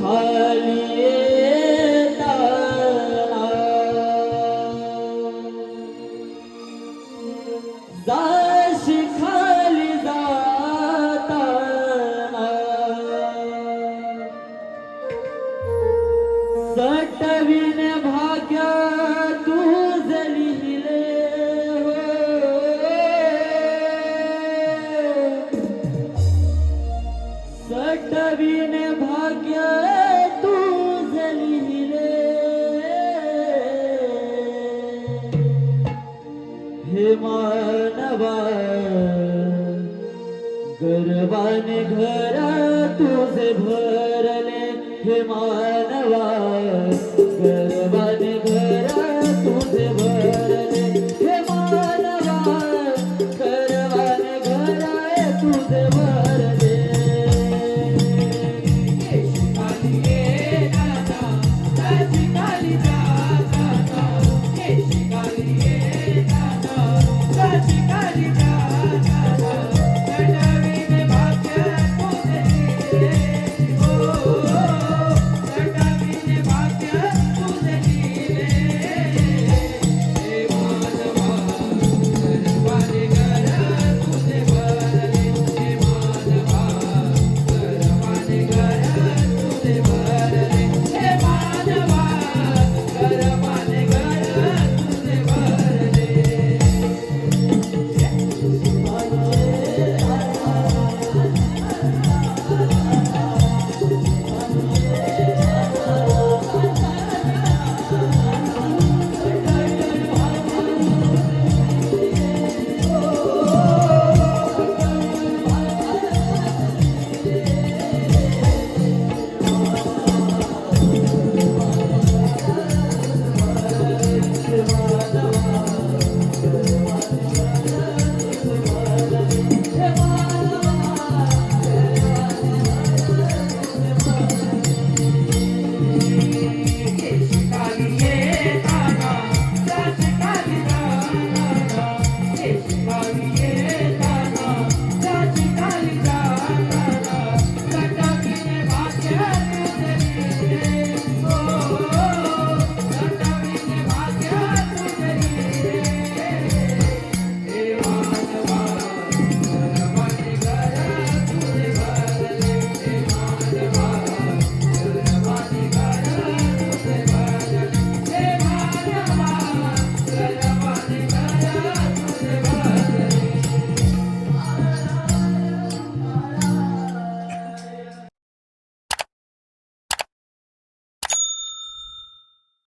खाली येताना. खाली जाताना. सटविने सटविने भाग्य तुझ लिहिले हे मानवा गर्वाने घर तुझे भरले. हे मानवा